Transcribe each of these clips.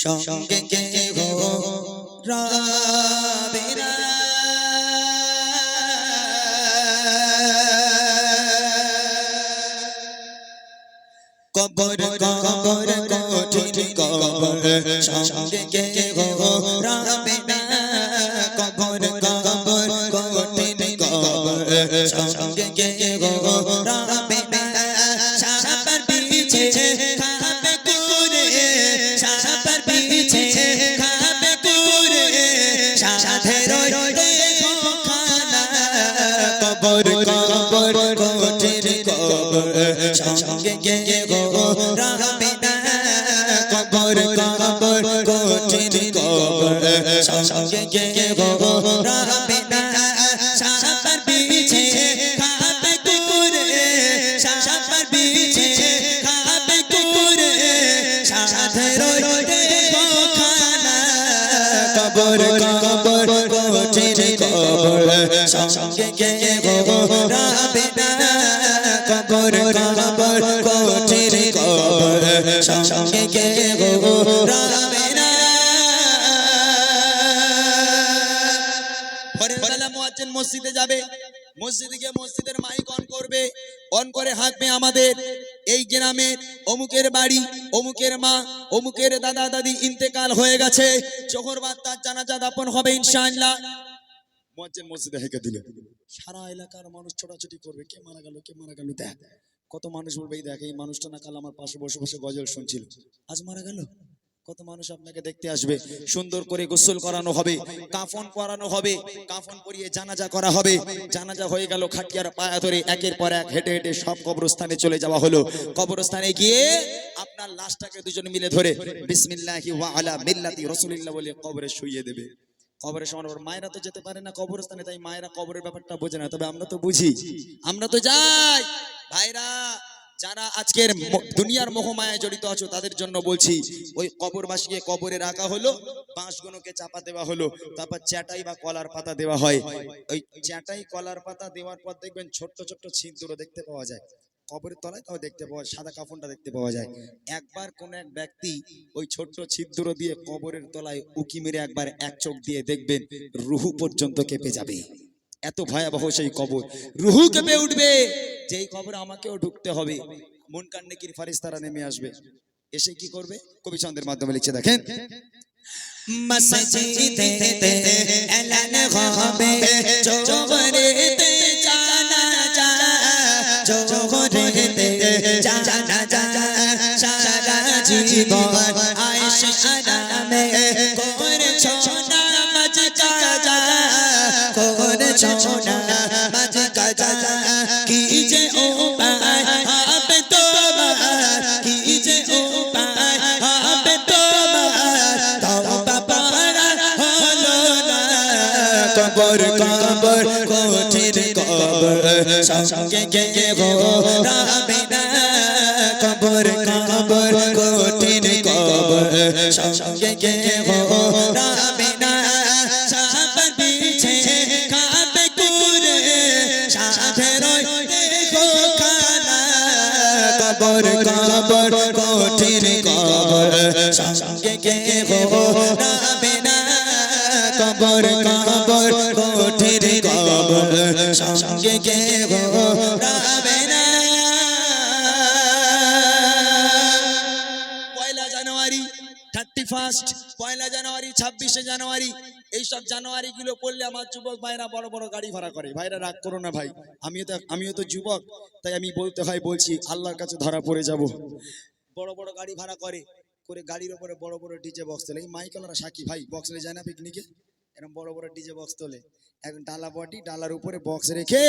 সঙ্গে কবর কবর কঠিন কবর সঙ্গে কে গো রাবে না সাপার পিছে খাবে কুরে সাপার পিছে খাবে কুরে সাথে রই দেখো খানা, কবর কবর কঠিন কবর, সঙ্গে কে গো রাবে না কবর মুয়াজ্জিন মসজিদে যাবে। মসজিদে গিয়ে মসজিদের মাইক অন করবে। অন করে হাঁকবে আমাদের। এই গ্রামের অমুকের বাড়ি, অমুকের মা, অমুকের দাদা, দাদি ইন্তেকাল হয়ে গেছে। জোহর বাদ তার জানাজা দাপন হবে ইনশাআল্লাহ। মুয়াজ্জিন মসজিদে হেঁকে দিল সারা এলাকার মানুষ ছোটাছুটি করবে। কে মারা গেল, কে মারা গেল, দেখ। কত মানুষ বলবে, এই দেখ, এই মানুষটা না কাল আমার পাশে বসে বসে গজল শুনছিল। আজ মারা গেল? কত মানুষ আপনাকে দেখতে আসবে। সুন্দর করে গোসল করানো হবে, কাফন পরানো হবে, কাফন পরিয়ে জানাজা করা হবে। জানাজা হয়ে গেল খাটিয়ার পায়া ধরে একের পর এক হেঁটে হেঁটে সব কবরস্থানে চলে যাওয়া হলো। কবরস্থানে গিয়ে আপনার লাশটাকে দুজন মিলে ধরে বিসমিল্লাহি ওয়া আলা মিল্লাতি রাসূলিল্লাহ বলে কবরে শুইয়ে দেবে। কবরের সময় মায়েরা তো যেতে পারে না কবরস্থানে, তাই মায়েরা কবরের ব্যাপারটা বোঝে না। তবে আমরা তো বুঝি, আমরা তো যাই। ভাইরা যারা আজকের দুনিয়ার মোহমায়ায় জড়িত আছো, তাদের জন্য বলছি, ওই কবরবাসীকে কবরে রাখা হলো, বাঁশগুলোকে চাপা দেওয়া হলো, তারপর চ্যাটাই বা কলার পাতা দেওয়া হয়। ওই চ্যাটাই, কলার পাতা দেওয়ার পর দেখবেন ছোট্ট ছোট্ট ছিদ্র দেখতে পাওয়া যায়। কবরের তলায় তাও দেখতে পাওয়া, সাদা কাফনটা দেখতে পাওয়া যায়। একবার কোন এক ব্যক্তি ওই ছোট্ট ছিদ্র দিয়ে কবরের তলায় উকি মেরে একবার এক চোখ দিয়ে দেখবেন, রুহু পর্যন্ত কেঁপে যাবে। এত ভয়াবহ সেই কবর। রুহু কেঁপে উঠবে। যেই কবর আমাকেও ঢুকতে হবে। মন কান্নেকির ফারিস্তারা নেমে আসবে। এসে কি করবে? কবি ছন্দের মাধ্যমে লিখছে দেখেন। মসজিদে এলান হবে জোহরেতে কি যে উপায় হবে তোমার কি যে না কবর কবর কঠিন কবর সঙ্গে গে গো রাবে কবর কবর, কঠিন কবর। সঙ্গে কে গো রাবে না। কবর কবর, কঠিন কবর। সঙ্গে কে গো রাবে ফার্স্ট পয়লা জানুয়ারি, ছাব্বিশে জানুয়ারি, এইসব জানুয়ারি গুলো পড়লে আমার যুবক ভাইরা বড় বড় গাড়ি ভাড়া করে। ভাইরা, রাগ করো না ভাই, আমিও তো আমিও তো যুবক, তাই আমি বলতে হয়, বলছি, আল্লাহর কাছে ধরা পড়ে যাব। বড় বড় গাড়ি ভাড়া করে করে গাড়ির উপরে বড় বড় ডিজে বক্স তোলে। এই মাইকেলরা সাকি ভাই, বক্স নিয়ে যায় না পিকনিকে? এরকম বড় বড় ডিজে বক্স তোলে। এখন ডালা বটি ডালার উপরে বক্স রেখে,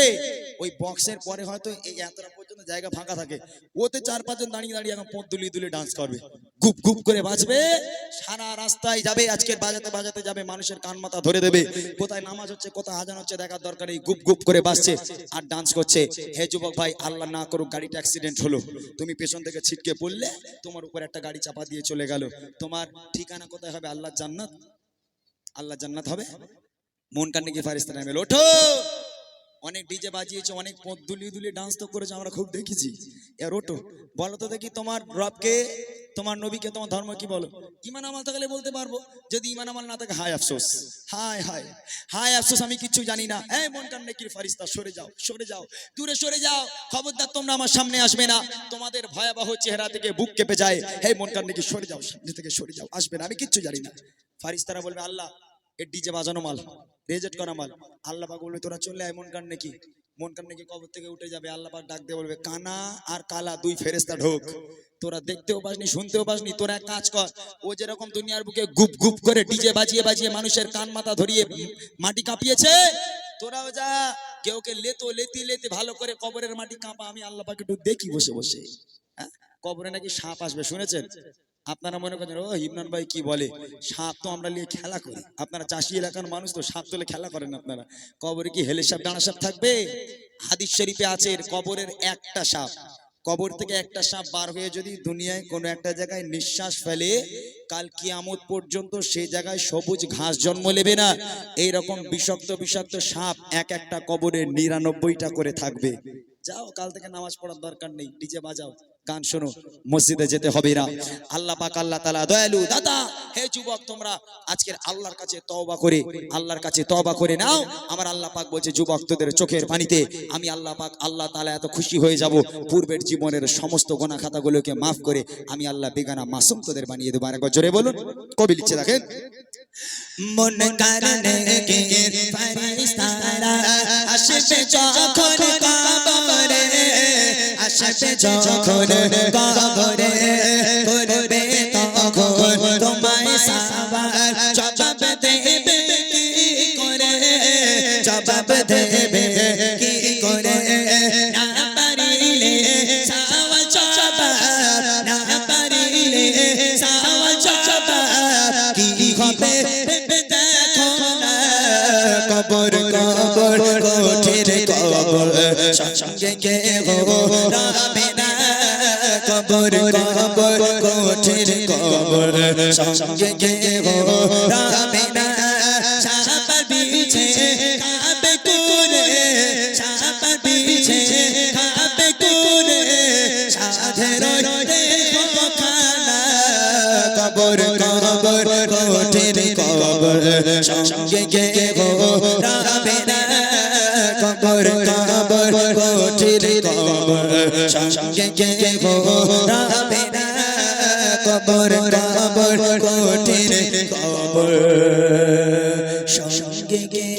ওই বক্সের পরে হয়তো এই এতটা পর্যন্ত জায়গা ফাঁকা থাকে। ওতে চার পাঁচজন দাঁড়িয়ে দাঁড়িয়ে এখন পথ দুলিয়ে দুলিয়ে ডান্স করবে। গুপ গুপ করে বাজবে। সারা রাস্তায় যাবে আজকের বাজাতে বাজাতে যাবে, মানুষের কান মাথা ধরে দেবে। কোথায় নামাজ হচ্ছে, কোথায় আজান হচ্ছে, দেখার দরকার নেই। গুপ গুপ করে বাজছে আর ডান্স করছে। হে যুবক ভাই, আল্লাহ না করুক, গাড়িটা অ্যাক্সিডেন্ট হলো। তুমি পেছন থেকে ছিটকে পড়লে, তোমার উপর একটা গাড়ি চাপা দিয়ে চলে গেল। তোমার ঠিকানা কোথায় হবে? আল্লাহ জান্নাত? আল্লাহ জান্নাত হবে? মন কান্নে কি ফারিস্তা নামে ওঠো! অনেক ডিজে বাজিয়েছে, অনেক দুলিয়ে দুলিয়ে ডান্স তো করেছে, আমরা খুব দেখেছি। এর ওটো বলো তো দেখি তোমার রবকে, তোমার নবীকে, তোমার ধর্ম কি বলো? ইমান আমল থাকলে বলতে পারব, যদি ইমান আমল না থাকে, হায় আফসোস, হায় হায় হায় আফসোস, আমি কিচ্ছু জানি না। এই মন কান নেকির ফারিস্তা, সরে যাও সরে যাও, দূরে সরে যাও। খবরদার, তোমরা আমার সামনে আসবে না। তোমাদের ভয়াবহ চেহারা থেকে বুক কেঁপে যায়। হে মন কান নেকি, সরে যাও, সামনে থেকে সরে যাও, আসবে না, আমি কিচ্ছু জানি না। ফারিস্তারা বলবে, আল্লাহ এ ডিজে বাজানো মাল, রেজেক্ট করা মাল। আল্লাহ বলবে, তোরা চলে আয়, মন কান নাকি? মন কান নাকি কবর থেকে উঠে যাবে। আল্লাহ ডাক দিয়ে বলবে, কানা আর কালা দুই ফেরেস্তা ঢোক। তোরা দেখতেও পাসনি, শুনতেও পাসনি, তোরা এক কাজ কর। ও যেরকম দুনিয়ার বুকে গুপ গুপ করে ডিজে বাজিয়ে বাজিয়ে মানুষের কান মাথা ধরিয়ে মাটি কাঁপিয়েছে, তোরাও যা। কেউ কে লেতো, লেতি, লেতে ভালো করে কবরের মাটি কাঁপা, আমি আল্লাহ একটু দেখি বসে বসে। হ্যাঁ? কবরে নাকি সাপ আসবে, শুনেছেন? আপনারা মনে করেন, ও ইমরান ভাই কি বলে? সাপ তো আমরা নিয়ে খেলা করি। আপনারা চাষি এলাকার মানুষ তো, সাপ তোলে খেলা করেন আপনারা। কবরে কি হেলে সাপ ডানা সাপ থাকবে? হাদিস শরীফে আছে কবরের একটা সাপ। কবর থেকে একটা সাপ বার হয়ে যদি দুনিয়ায় কোনো একটা জায়গায় নিঃশ্বাস ফেলে, কাল কিয়ামত পর্যন্ত সেই জায়গায় সবুজ ঘাস জন্ম নেবে না। এই রকম বিষাক্ত বিষাক্ত সাপ এক একটা কবরে নিরানব্বইটা করে থাকবে। যাও, কাল থেকে নামাজ পড়ার দরকার নেই। ডিজে বাজাও। গান শোনো, মসজিদে যেতে হবে না। আল্লাহ পাক, আল্লাহ তালা দয়ালু দাদা হে যুবক, তোমরা আজকের আল্লাহর কাছে তওবা করে, আল্লাহর কাছে তওবা করে নাও। আমার আল্লাহ পাক বলছে, যুবক, তোদের চোখের পানিতে আমি আল্লাহ পাক, আল্লাহ তালা এত খুশি হয়ে যাব। পূর্বের জীবনের সমস্ত গোনা খাতাগুলোকে মাফ করে আমি আল্লাহ বেগানা মাসুম তোদের বানিয়ে দেবো। আরেকবার জোরে বলুন, কবি লিখছে দেখেন, মন কারণে আসবে যখন আসবে যখন কবরে কোঠের কবর, সঙ্গে কে হো রাবে না সাপার বিছে কবর কবর কোঠের কবর, সঙ্গে গে গো কবর কবর কোঠের কবর। সঙ্গে